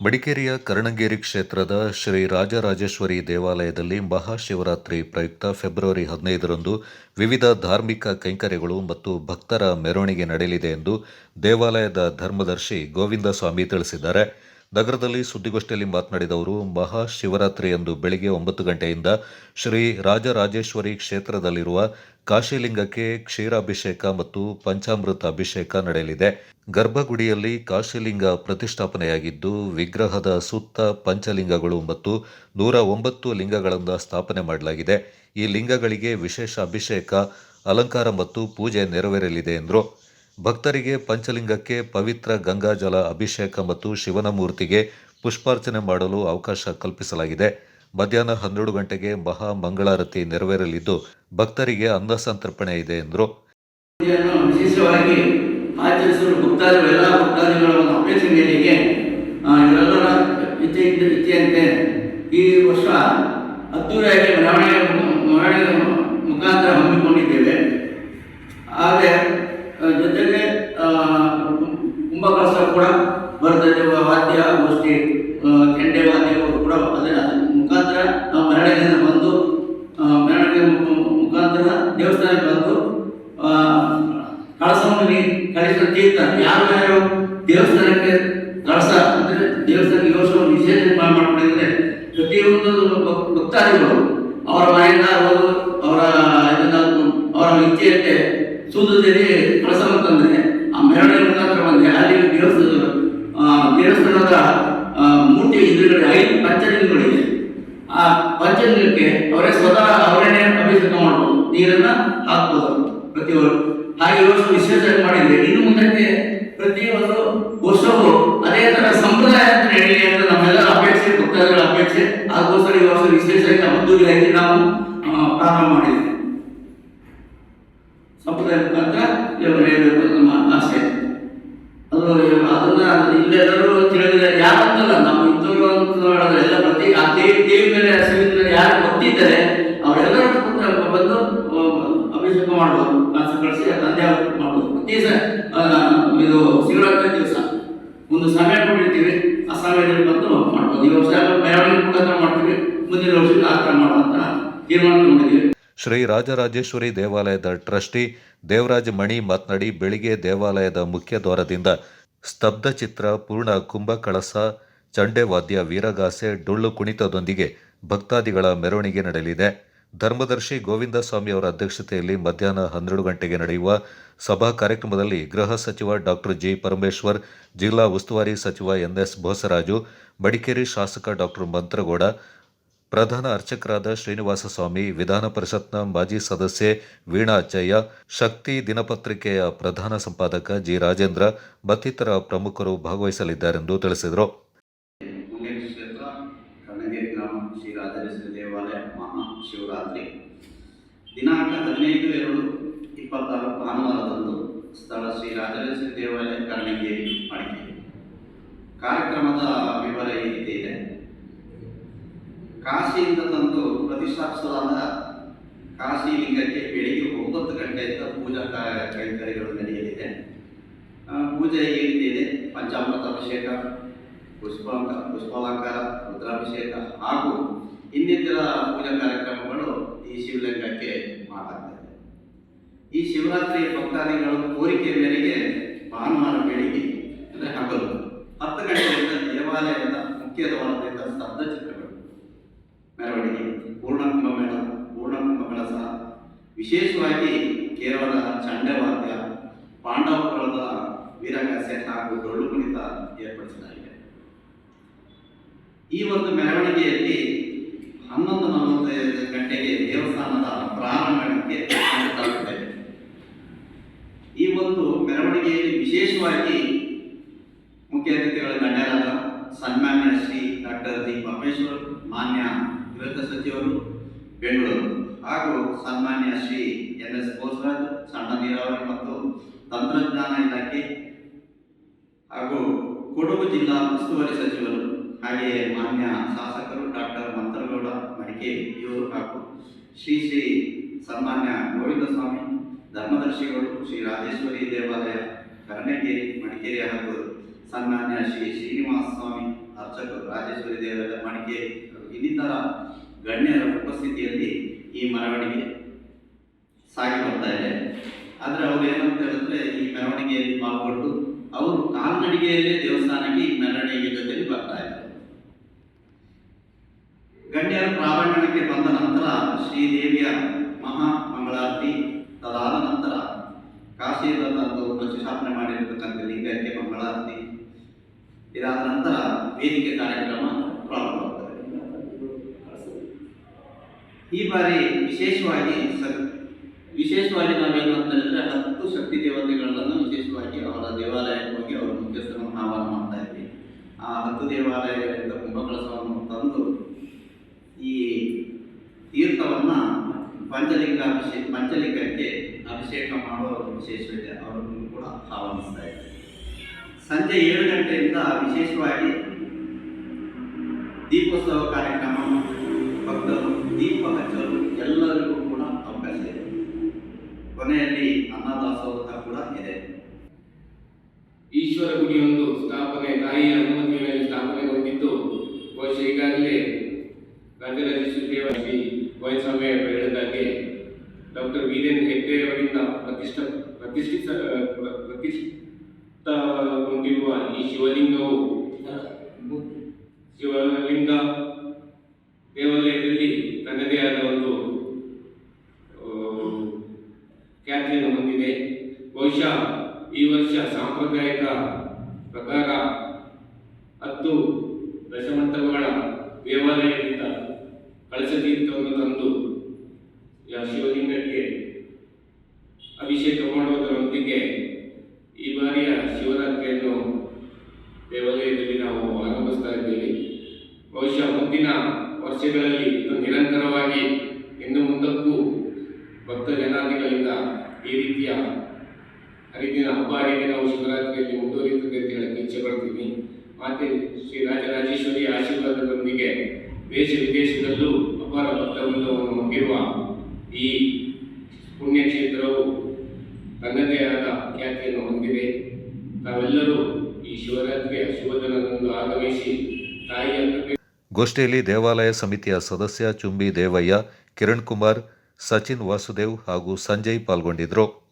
ಮಡಿಕೇರಿಯ ಕರ್ಣಗೇರಿ ಕ್ಷೇತ್ರದ ಶ್ರೀ ರಾಜರಾಜೇಶ್ವರಿ ದೇವಾಲಯದಲ್ಲಿ ಮಹಾಶಿವರಾತ್ರಿ ಪ್ರಯುಕ್ತ ಫೆಬ್ರವರಿ ಹದಿನೈದರಂದು ವಿವಿಧ ಧಾರ್ಮಿಕ ಕೈಂಕರ್ಯಗಳು ಮತ್ತು ಭಕ್ತರ ಮೆರವಣಿಗೆ ನಡೆಯಲಿದೆ ಎಂದು ದೇವಾಲಯದ ಧರ್ಮದರ್ಶಿ ಗೋವಿಂದ ಸ್ವಾಮಿ ತಿಳಿಸಿದ್ದಾರೆ. ನಗರದಲ್ಲಿ ಸುದ್ದಿಗೋಷ್ಠಿಯಲ್ಲಿ ಮಾತನಾಡಿದ ಅವರು ಮಹಾಶಿವರಾತ್ರಿಯಂದು ಬೆಳಿಗ್ಗೆ ಒಂಬತ್ತು ಗಂಟೆಯಿಂದ ಶ್ರೀ ರಾಜರಾಜೇಶ್ವರಿ ಕ್ಷೇತ್ರದಲ್ಲಿರುವ ಕಾಶಿಲಿಂಗಕ್ಕೆ ಕ್ಷೀರಾಭಿಷೇಕ ಮತ್ತು ಪಂಚಾಮೃತ ಅಭಿಷೇಕ ನಡೆಯಲಿದೆ. ಗರ್ಭಗುಡಿಯಲ್ಲಿ ಕಾಶಿಲಿಂಗ ಪ್ರತಿಷ್ಠಾಪನೆಯಾಗಿದ್ದು, ವಿಗ್ರಹದ ಸುತ್ತ ಪಂಚಲಿಂಗಗಳು ಮತ್ತು ನೂರ ಒಂಬತ್ತು ಲಿಂಗಗಳನ್ನು ಸ್ಥಾಪನೆ ಮಾಡಲಾಗಿದೆ. ಈ ಲಿಂಗಗಳಿಗೆ ವಿಶೇಷ ಅಭಿಷೇಕ, ಅಲಂಕಾರ ಮತ್ತು ಪೂಜೆ ನೆರವೇರಲಿದೆ ಎಂದರು. ಭಕ್ತರಿಗೆ ಪಂಚಲಿಂಗಕ್ಕೆ ಪವಿತ್ರ ಗಂಗಾಜಲ ಅಭಿಷೇಕ ಮತ್ತು ಶಿವನ ಮೂರ್ತಿಗೆ ಪುಷ್ಪಾರ್ಚನೆ ಮಾಡಲು ಅವಕಾಶ ಕಲ್ಪಿಸಲಾಗಿದೆ. ಮಧ್ಯಾಹ್ನ ಹನ್ನೆರಡು ಗಂಟೆಗೆ ಮಹಾ ಮಂಗಳಾರತಿ ನೆರವೇರಲಿದ್ದು ಭಕ್ತರಿಗೆ ಅನ್ನ ಸಂತರ್ಪಣೆ ಇದೆ ಎಂದರು. ವಿಶೇಷವಾಗಿ ಆಚರಿಸಲು ಭಕ್ತಾದಿಗಳು ಎಲ್ಲ ಭಕ್ತಾದಿಗಳ ಒಂದು ಅಪೇಕ್ಷೆ ಮೇರೆಗೆ ಇವರೆಲ್ಲರ ಇಚ್ಛೆ ಇಚ್ಛೆಯಂತೆ ಈ ವರ್ಷ ಅದ್ದೂರಿಯಾಗಿ ಮೆರವಣಿಗೆ ಮೆರವಣಿಗೆ ಮುಖಾಂತರ ಹಮ್ಮಿಕೊಂಡಿದ್ದೇವೆ. ಆದರೆ ಆ, ಜೊತೆಗೆ ಆ, ಕುಂಭಕಲಶ ಕೂಡ ಬರ್ತದೆ ವಾದ್ಯ, ಗೋಷ್ಠಿ ಕೆಂಡೆ ವಾದ್ಯಗಳು ಕೂಡ ಅದೇ ಅದ್ರ ಮುಖಾಂತರ ನಾವು ಮೆರವಣಿಗೆಯಿಂದ ಬಂದು ಮೆರವಣಿಗೆ ಮುಖಾಂತರ ದೇವಸ್ಥಾನಕ್ಕೆ ಬಂದು ಕಳಸವನ್ನು ಕಳಿಸಿದ ತೀರ್ಥ ಯಾರು ಯಾರು ದೇವಸ್ಥಾನಕ್ಕೆ ಕಳಸ ಅಂದರೆ ದೇವಸ್ಥಾನಕ್ಕೆ ಯೋಚನೆ ವಿಶೇಷ ಮಾಡಿಕೊಂಡಿದ್ರೆ ಪ್ರತಿಯೊಂದು ಭಕ್- ಭಕ್ತಾದಿಗಳು ಅವರ ಮನೆಯಿಂದ ಅವರು ಅವರ ಇದನ್ನ ಅವರ ಇಚ್ಛೆಯಂತೆ ಸೂದದಲ್ಲಿ ಕಳಸವನ್ನು ತಂದರೆ ಆ ಮೆರವಣಿಗೆ ಮುಖಾಂತರ ಬಂದರೆ ಅಲ್ಲಿ ದೇವಸ್ಥಾನ ದೇವಸ್ಥಾನದ ಮೂರ್ತಿ ಎದುರುಗಡೆ ಐದು ಪಂಚಲಿಂಗಗಳಿದೆ ಆ ಪಂಚಲಿಂಗಕ್ಕೆ ಅವರೇ ಸ್ವತಃ ಅವರೇನೆ ಅಭಿಷೇಕ ಮಾಡಬಹುದು ನೀರನ್ನ ಹಾಕ್ಬೋದು ಪ್ರತಿಯೊಬ್ಬರು. ಹಾಗೆ ವರ್ಷ ವಿಶೇಷ ಮಾಡಿದ್ರೆ, ಇನ್ನು ಮುಂದಕ್ಕೆ ಪ್ರತಿಯೊಂದು ವರ್ಷವೂ ಅದೇ ತರ ಸಂಪ್ರದಾಯ ಅಂತ ಹೇಳಿ ಅಂತ ನಮ್ಮೆಲ್ಲರ ಅಪೇಕ್ಷೆ, ಭಕ್ತಾದಿಗಳ ಅಪೇಕ್ಷೆ. ಅದಕ್ಕೋಸ್ಕರ ಈ ವರ್ಷ ವಿಶೇಷವಾಗಿ ಅದ್ದೂರಿಯಾಗಿ ನಾವು ಪ್ರಾರಂಭ ಮಾಡಿದ್ದೇವೆ ಸಂಪ್ರದಾಯ ಮುಖಾಂತರ ಇವರು ಹೇಳಬೇಕು ಅಭಿಷೇಕ ಮಾಡ್ಬೋದು ಕಳಿಸಿ ತಂದೆ ಮಾಡ್ಬೋದು. ಇದು ಶಿವರಾತ್ರಿ ದಿವಸ. ಒಂದು ಸಮಯ ಕೊಟ್ಟಿರ್ತೀವಿ, ಆ ಸಮಯದಲ್ಲಿ ಬಂದು ಮಾಡ್ಬೋದು. ಈ ವರ್ಷ ಮೆರವಣಿಗೆ ಮುಖಾಂತರ ಮಾಡ್ತೀವಿ, ಮುಂದಿನ ವರ್ಷ ಆ ಥರ ಮಾಡುವಂತ ತೀರ್ಮಾನ ತಗೊಂಡಿದ್ದೀವಿ. ಶ್ರೀ ರಾಜರಾಜೇಶ್ವರಿ ದೇವಾಲಯದ ಟ್ರಸ್ಟಿ ದೇವರಾಜ ಮಣಿ ಮಾತನಾಡಿ, ಬೆಳಿಗ್ಗೆ ದೇವಾಲಯದ ಮುಖ್ಯ ದ್ವಾರದಿಂದ ಸ್ತಬ್ಧ ಚಿತ್ರ, ಪೂರ್ಣ ಕುಂಭಕಳಸ ಚಂಡೆವಾದ್ಯ ವೀರಗಾಸೆ, ಡೊಳ್ಳು ಕುಣಿತದೊಂದಿಗೆ ಭಕ್ತಾದಿಗಳ ಮೆರವಣಿಗೆ ನಡೆಯಲಿದೆ. ಧರ್ಮದರ್ಶಿ ಗೋವಿಂದ ಸ್ವಾಮಿ ಅವರ ಅಧ್ಯಕ್ಷತೆಯಲ್ಲಿ ಮಧ್ಯಾಹ್ನ ಹನ್ನೆರಡು ಗಂಟೆಗೆ ನಡೆಯುವ ಸಭಾ ಕಾರ್ಯಕ್ರಮದಲ್ಲಿ ಗೃಹ ಸಚಿವ ಡಾಕ್ಟರ್ ಜಿ ಪರಮೇಶ್ವರ್, ಜಿಲ್ಲಾ ಉಸ್ತುವಾರಿ ಸಚಿವ ಎನ್ಎಸ್ ಬೋಸರಾಜು ಮಡಿಕೇರಿ ಶಾಸಕ ಡಾಕ್ಟರ್ ಮಂತ್ರಗೌಡ, ಪ್ರಧಾನ ಅರ್ಚಕರಾದ ಶ್ರೀನಿವಾಸ ಸ್ವಾಮಿ ವಿಧಾನ ಪರಿಷತ್ನ ಮಾಜಿ ಸದಸ್ಯೆ ವೀಣಾ ಅಚ್ಚಯ್ಯ, ಶಕ್ತಿ ದಿನಪತ್ರಿಕೆಯ ಪ್ರಧಾನ ಸಂಪಾದಕ ಜಿ ರಾಜೇಂದ್ರ ಮತ್ತಿತರ ಪ್ರಮುಖರು ಭಾಗವಹಿಸಲಿದ್ದಾರೆಂದು ತಿಳಿಸಿದರು ಮುಂಗೇರಿ ಕ್ಷೇತ್ರ ಕರ್ಣಗಿರಿ ಗ್ರಾಮ ಶ್ರೀ ರಾಜರೇಶ್ವರಿ ಮಹಾಶಿವರಾತ್ರಿ ದಿನಾಂಕ ಹದಿನೈದು ಎರಡು ಇಪ್ಪತ್ತಾರು ಭಾನುವಾರದಂದು ಸ್ಥಳ ಶ್ರೀ ರಾಜರೇಶ್ವರಿ ದೇವಾಲಯ ಕರ್ಣಂಗೇರಿ ಮಡಿಕೆ. ಕಾರ್ಯಕ್ರಮದ ವಿವರ ಈ ರೀತಿ ಇದೆ? ಕಾಶಿಯಿಂದ ತಂದು ಪ್ರತಿಷ್ಠಾಪಿಸಲಾದ ಕಾಶಿ ಲಿಂಗಕ್ಕೆ ಬೆಳಿಗ್ಗೆ ಒಂಬತ್ತು ಗಂಟೆಯಿಂದ ಪೂಜಾ ಕಾರ್ಯ ಕೈಂಕರ್ಯಗಳು ನಡೆಯಲಿದೆ. ಪೂಜೆ ಈ ರೀತಿ ಇದೆ? ಪಂಚಾಮೃತ ಅಭಿಷೇಕ, ಪುಷ್ಪಾಂಕ, ಪುಷ್ಪಾಲಂಕಾರ, ರುದ್ರಾಭಿಷೇಕ ಹಾಗೂ ಇನ್ನಿತರ ಕಾರ್ಯಕ್ರಮಗಳು ಈ ಶಿವಲಿಂಗಕ್ಕೆ ಮಾಡಲಾಗ್ತದೆ ಈ ಶಿವರಾತ್ರಿ ಭಕ್ತಾದಿಗಳು ಕೋರಿಕೆ ಮೇರೆಗೆ ಭಾನುವಾರ ಬೆಳಿಗ್ಗೆ, ಅಂದರೆ ಹಗಲು, ಹತ್ತು ಗಂಟೆಯಿಂದ ದೇವಾಲಯದ ಮುಖ್ಯ ದ್ವಾರದಿಂದ ಸ್ತಬ್ಧ ಚಿತ್ರಗಳು ಮೆರವಣಿಗೆ, ಪೂರ್ಣಕುಂಭ ಮೇಳ, ಪೂರ್ಣಕುಂಭ ಕಳಸ, ವಿಶೇಷವಾಗಿ ಕೇರಳದ ಚಂಡವಾದ್ಯ ಪಾಂಡವಪುರದ ವೀರಗಾಸೆ ಹಾಗೂ ಡೊಳ್ಳು ಕುಣಿತ ಏರ್ಪಡಿಸಲಾಗಿದೆ. ಈ ಒಂದು ಮೆರವಣಿಗೆಯಲ್ಲಿ ಹನ್ನೊಂದು ನಲವತ್ತೈದು ಗಂಟೆಗೆ ದೇವಸ್ಥಾನದ ಪ್ರಾರಂಭಕ್ಕೆ ಈ ಒಂದು ಮೆರವಣಿಗೆಯಲ್ಲಿ ವಿಶೇಷವಾಗಿ ಮುಖ್ಯ ಅತಿಥಿಗಳ ಗಣ್ಯರಾದ ಸನ್ಮಾನ್ಯ ಶ್ರೀ ಡಾಕ್ಟರ್ ಜಿ. ಪರಮೇಶ್ವರ್, ಮಾನ್ಯ ಗೃಹ ಸಚಿವರು, ಬೆಂಗಳೂರು, ಹಾಗೂ ಸನ್ಮಾನ್ಯ ಶ್ರೀ ಎನ್ ಎಸ್ ಬೋಸರಾಜ್, ಸಣ್ಣ ನೀರಾವರಿ ಮತ್ತು ತಂತ್ರಜ್ಞಾನ ಇಲಾಖೆ ಹಾಗೂ ಕೊಡಗು ಜಿಲ್ಲಾ ಉಸ್ತುವಾರಿ ಸಚಿವರು, ಹಾಗೆಯೇ ಮಾನ್ಯ ಶಾಸಕರು ಮಡಿಕೇರಿ ಇವರು ಹಾಗೂ ಶ್ರೀ ಶ್ರೀ ಸನ್ಮಾನ್ಯ ಗೋವಿಂದ ಸ್ವಾಮಿ ಧರ್ಮದರ್ಶಿಗಳು ಶ್ರೀ ರಾಜೇಶ್ವರಿ ದೇವಾಲಯ ಕರ್ಣಗಿರಿ ಮಡಿಕೇರಿ ಹಾಗೂ ಸನ್ಮಾನ್ಯ ಶ್ರೀ ಶ್ರೀನಿವಾಸ ಸ್ವಾಮಿ, ಅರ್ಚಕರು ರಾಜೇಶ್ವರಿ ದೇವಾಲಯ ಮಡಿಕೇರಿ ಇನ್ನಿತರ ಗಣ್ಯರ ಉಪಸ್ಥಿತಿಯಲ್ಲಿ ಈ ಮೆರವಣಿಗೆ ಸಾಗಿ ಬರ್ತಾ ಇದೆ. ಆದರೆ ಅವರು ಏನಂತ ಹೇಳಿದ್ರೆ ಈ ಮೆರವಣಿಗೆಯಲ್ಲಿ ಪಾಲ್ಗೊಂಡು, ಅವರು ಕಾಲ್ನಡಿಗೆಯಲ್ಲೇ ದೇವಸ್ಥಾನಕ್ಕೆ ಈ ಮೆರವಣಿಗೆ ಜೊತೆಲಿ ಬರ್ತಾ ಇದ್ದಾರೆ ಗಣ್ಯರು ಪ್ರಾರಂಭಣಕ್ಕೆ ಬಂದ ನಂತರ ಶ್ರೀದೇವಿಯ ಮಹಾ ಮಂಗಳಾರತಿ ತದಾದ ನಂತರ ಕಾಶಿಯಿಂದ ತಂದು ಪ್ರತಿಷ್ಠಾಪನೆ ಮಾಡಿರತಕ್ಕಂಥ ಲಿಂಗಕ್ಕೆ ಮಂಗಳಾರತಿ ಇದಾದ ನಂತರ ವೇದಿಕೆ ಕಾರ್ಯಕ್ರಮ ಪ್ರಾರಂಭವಾಗುತ್ತದೆ ಈ ಬಾರಿ ವಿಶೇಷವಾಗಿ ವಿಶೇಷವಾಗಿ ನಾವೇನು ಹೇಳಿದ್ರೆ ಹತ್ತು ಶಕ್ತಿ ದೇವತೆಗಳನ್ನು ವಿಶೇಷವಾಗಿ ಅವರ ದೇವಾಲಯಕ್ಕೆ ಹೋಗಿ ಅವರ ಮುಖ್ಯಸ್ಥರನ್ನು ಆಹ್ವಾನ ಮಾಡ್ತಾ ಇದ್ವಿ. ಆ ಹತ್ತು ದೇವಾಲಯಗಳಿಂದ ಕುಂಭಕಳಸವನ್ನು ತಂದು ಈ ತೀರ್ಥವನ್ನ ಪಂಚಲಿಂಗ ಅಭಿಷೇಕ ಪಂಚಲಿಂಗಕ್ಕೆ ಅಭಿಷೇಕ ಮಾಡುವ ವಿಶೇಷವಿದೆ ಅವರನ್ನು ಕೂಡ ಆಹ್ವಾನಿಸ್ತಾ ಇದೆ ಸಂಜೆ ಏಳು ಗಂಟೆಯಿಂದ ವಿಶೇಷವಾಗಿ ದೀಪೋತ್ಸವ ಕಾರ್ಯಕ್ರಮ ಭಕ್ತರು, ದೀಪ ಹಚ್ಚಲು ಎಲ್ಲರಿಗೂ ಕೂಡ ಅವಕಾಶ ಇದೆ. ಕೊನೆಯಲ್ಲಿ ಅನ್ನದಾಸೋಹ ಕೂಡ ಇದೆ. ಈಶ್ವರ ಗುಡಿಯೊಂದು ಸ್ಥಾಪನೆ, ತಾಯಿಯ ಮೇಲೆ ಸ್ಥಾಪನೆಗೊಂಡಿದ್ದು ಬಹುಶಃ ಈಗಾಗಲೇ ರಾಜರಾಜೇಶ್ವರಿ ದೇವ ಶ್ರೀ ವೈಸ್ವಾಮಿ ಹೇಳಿದಾಗೆ ಡಾಕ್ಟರ್ ವೀರೇನ್ ಹೆಗ್ಡೆ ಅವರಿಂದ ಪ್ರತಿಷ್ಠ ಪ್ರತಿಷ್ಠಿತ, ಪ್ರ- ಪ್ರತಿಷ್ಠಿತಗೊಂಡಿರುವ ಈ ಶಿವಲಿಂಗವು ಶಿವಲಿಂಗ ದೇವಾಲಯದಲ್ಲಿ ತನ್ನದೇ ಆದ ಒಂದು ಖ್ಯಾತಿಯನ್ನು ಹೊಂದಿದೆ. ಬಹುಶಃ ಈ ವರ್ಷ ಸಾಂಪ್ರದಾಯಿಕ ಪ್ರಕಾರ ಹತ್ತು ದಶಮಂಟಪಗಳ ದೇವಾಲಯದಿಂದ ಕಳಸ ತಂದು ಶಿವಲಿಂಗಕ್ಕೆ ಅಭಿಷೇಕ ಮಾಡುವುದರೊಂದಿಗೆ ಈ ಬಾರಿಯ ಶಿವರಾತ್ರಿಯನ್ನು ದೇವಾಲಯದಲ್ಲಿ ನಾವು ಆರಂಭಿಸ್ತಾ ಇದ್ದೀವಿ. ಬಹುಶಃ ಮುಂದಿನ ವರ್ಷಗಳಲ್ಲಿ ನಿರಂತರವಾಗಿ ಇನ್ನು ಮುಂದಕ್ಕೂ ಭಕ್ತ ಜನಾದಿಗಳಿಂದ ಈ ರೀತಿಯ ಹರಿದಿನ ಹಬ್ಬ ಹರಿದಿನ ನಾವು ಶಿವರಾತ್ರಿಯಲ್ಲಿ ಮುಂದುವರಿಯುತ್ತದೆ ಅಂತ ಹೇಳಕ್ಕೆ ಇಚ್ಛೆ ಪಡ್ತೀನಿ. ಮತ್ತೆ ಶ್ರೀ ರಾಜರಾಜೇಶ್ವರಿ ಆಶೀರ್ವಾದದೊಂದಿಗೆ ದೇಶ ವಿದೇಶದಲ್ಲೂ ಅಪಾರ ಭಕ್ತ ವೃಂದವನ್ನು ಹೊಂದಿರುವ ಈ ಪುಣ್ಯಕ್ಷೇತ್ರವು ತನ್ನದೇ ಆದ ಖ್ಯಾತಿಯನ್ನು ಹೊಂದಿದೆ. ತಾವೆಲ್ಲರೂ ಈ ಶಿವರಾತ್ರಿಯ ಶುಭದಿನದಂದು ಆಗಮಿಸಿ ತಾಯಿಯ ಗೋಷ್ಠಿಯಲ್ಲಿ ದೇವಾಲಯ ಸಮಿತಿಯ ಸದಸ್ಯ ಚುಂಬಿ ದೇವಯ್ಯ, ಕಿರಣ್ ಕುಮಾರ್, ಸಚಿನ್ ವಾಸುದೇವ್ ಹಾಗೂ ಸಂಜಯ್ ಪಾಲ್ಗೊಂಡಿದ್ದರು